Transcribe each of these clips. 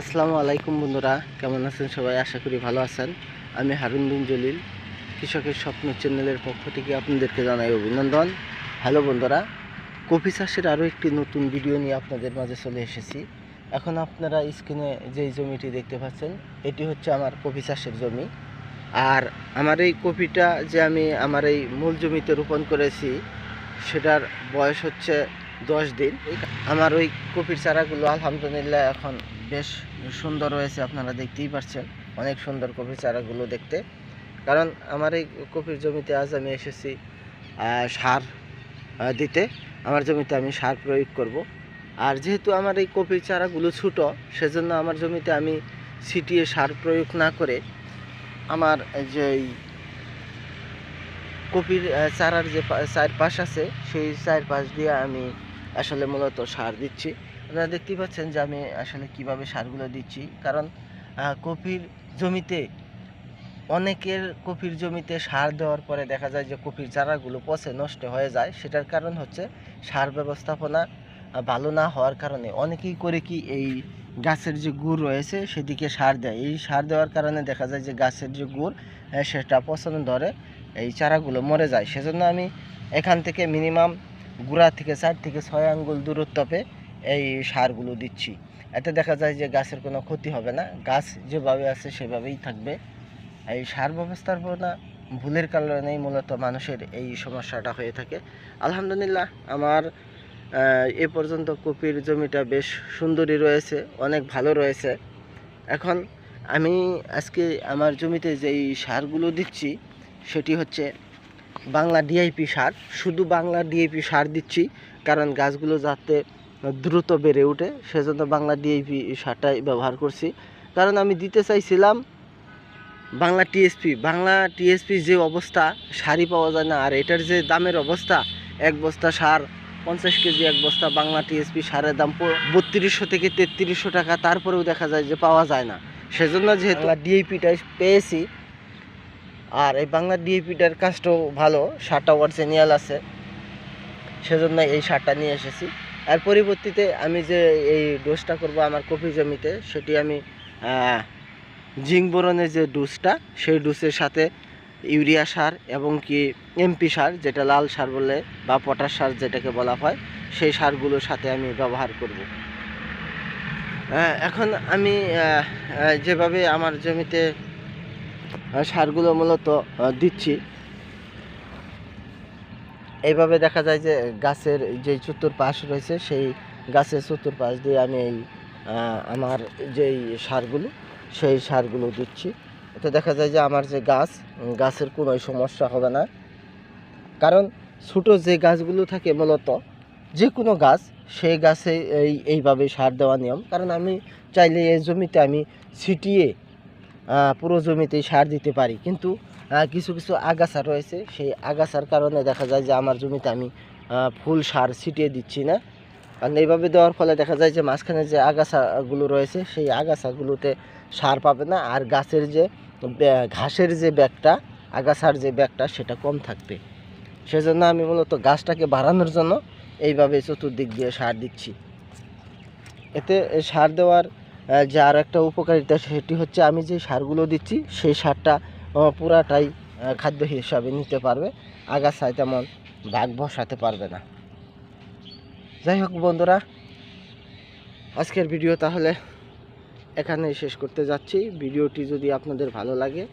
আসসালামু আলাইকুম বন্ধুরা, কেমন আছেন সবাই? আশা করি ভালো আছেন। আমি হারুন বিন জলিল, কৃষকের স্বপ্ন চ্যানেলের পক্ষ থেকে আপনাদেরকে জানাই অভিনন্দন। হ্যালো বন্ধুরা, কফি চাষের আরও একটি নতুন ভিডিও নিয়ে আপনাদের মাঝে চলে এসেছি। এখন আপনারা স্ক্রিনে যেই জমিটি দেখতে পাচ্ছেন, এটি হচ্ছে আমার কফি চাষের জমি। আর আমার এই কপিটা যে আমি আমার এই মূল জমিতে রোপণ করেছি, সেটার বয়স হচ্ছে দশ দিন। আমার ওই কপির চারাগুলো আলহামদুলিল্লাহ এখন বেশ সুন্দর হয়েছে, আপনারা দেখতেই পাচ্ছেন অনেক সুন্দর কপির চারাগুলো দেখতে। কারণ আমার এই কপির জমিতে আজ আমি এসেছি সার দিতে। আমার জমিতে আমি সার প্রয়োগ করব। আর যেহেতু আমার এই কপির চারাগুলো ছোটো, সেজন্য আমার জমিতে আমি ছিটিয়ে সার প্রয়োগ না করে আমার যে কপির চারার যে পা- চার আছে, সেই চারপাশ দিয়ে আমি আসলে মূলত সার দিচ্ছি। আপনারা দেখতেই পাচ্ছেন যে আমি আসলে কীভাবে সারগুলো দিচ্ছি। কারণ কপির জমিতে, অনেকের কপির জমিতে সার দেওয়ার পরে দেখা যায় যে কপির চারাগুলো পচে, নষ্ট হয়ে যায়। সেটার কারণ হচ্ছে সার ব্যবস্থাপনা ভালো না হওয়ার কারণে। অনেকেই করে কি এই গাছের যে গুড় রয়েছে, সেদিকে সার দেয়। এই সার দেওয়ার কারণে দেখা যায় যে গাছের যে গুড় সেটা পচন ধরে এই চারাগুলো মরে যায়। সেজন্য আমি এখান থেকে মিনিমাম গুড়া থেকে চার থেকে ছয় আঙ্গুল দূরত্বপে এই সারগুলো দিচ্ছি। এতে দেখা যায় যে গাছের কোনো ক্ষতি হবে না। গাছ যেভাবে আছে সেভাবেই থাকবে। এই সার ব্যবস্থাপনা ভুলের কারণেই মূলত মানুষের এই সমস্যাটা হয়ে থাকে। আলহামদুলিল্লাহ, আমার এ পর্যন্ত কপির জমিটা বেশ সুন্দরী রয়েছে, অনেক ভালো রয়েছে। এখন আমি আজকে আমার জমিতে যেই সারগুলো দিচ্ছি, সেটি হচ্ছে বাংলা ডিআইপি সার। শুধু বাংলা ডিআইপি সার দিচ্ছি, কারণ গাছগুলো যাতে দ্রুত বেড়ে ওঠে সেজন্য বাংলা ডিআইপি সারটাই ব্যবহার করছি। কারণ আমি দিতে চাইছিলাম বাংলা টিএসপি বাংলা টিএসপি যে অবস্থা, সারই পাওয়া যায় না। আর এটার যে দামের অবস্থা, এক বস্তা সার পঞ্চাশ কেজি, এক বস্তা বাংলা টিএসপি সারের দাম বত্রিশশো থেকে তেত্রিশশো টাকা, তারপরেও দেখা যায় যে পাওয়া যায় না। সেজন্য যেহেতু ডিএপিটা পেয়েছি। আর এই বাংলা ডিএপিটার কাজটাও ভালো সারটা অরিজিনাল আছে। সেজন্য এই সারটা নিয়ে এসেছি। আর পরিবর্তিতে আমি যে এই ডোজটা করব আমার কফি জমিতে, সেটি আমি জিঙ্ক যে ডোজটা, সেই ডোজের সাথে ইউরিয়া সার এবং কি এমপি সার, যেটা লাল সার বলে বা পটাশ সার যেটাকে বলা হয়, সেই সারগুলোর সাথে আমি ব্যবহার করব। এখন আমি যেভাবে আমার জমিতে সারগুলো মূলত দিচ্ছি এইভাবে দেখা যায় যে গাছের যে চতুর্পাশ রয়েছে, সেই গাছের চতুর্পাশ দিয়ে আমি এই আমার যেই সারগুলো, সেই সারগুলো দিচ্ছি। এতে দেখা যায় যে আমার যে গাছ, গাছের কোনো সমস্যা হবে না। কারণ ছোটো যে গাছগুলো থাকে মূলত যে কোনো গাছ, সেই গাছে এই, এইভাবে সার দেওয়া নিয়ম। কারণ আমি চাইলে এই জমিতে আমি ছিটিয়ে পুরো জমিতেই সার দিতে পারি। কিন্তু কিছু কিছু আগাছা রয়েছে। সেই আগাছার কারণে দেখা যায় যে আমার জমিতে আমি ফুল সার ছিটিয়ে দিচ্ছি না। কারণ এইভাবে দেওয়ার ফলে দেখা যায় যে মাঝখানে যে আগাছাগুলো রয়েছে, সেই আগাছাগুলোতে সার পাবে না। আর গাছের যে ঘাসের যে ব্যাগটা, আগাছার যে ব্যাগটা, সেটা কম থাকবে। সেজন্য আমি মূলত গাছটাকে বাড়ানোর জন্য এইভাবে চতুর্দিক দিয়ে সার দিচ্ছি। এতে সার দেওয়ার যে আর একটা উপকারিতা, সেটি হচ্ছে আমি যে সারগুলো দিচ্ছি, সেই সারটা পুরাটাই খাদ্য হিসাবে নিতে পারবে। আগাছায় তেমন ভাগ বসাতে পারবে না। যাই হোক বন্ধুরা, আজকের ভিডিও তাহলে এখানেই শেষ করতে যাচ্ছি। ভিডিওটি যদি আপনাদের ভালো লাগে,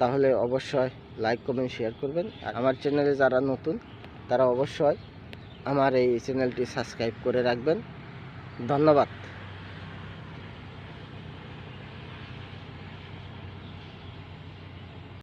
তাহলে অবশ্যই লাইক কমেন্ট শেয়ার করবেন। আর আমার চ্যানেলে যারা নতুন, তারা অবশ্যই আমার এই চ্যানেলটি সাবস্ক্রাইব করে রাখবেন। ধন্যবাদ।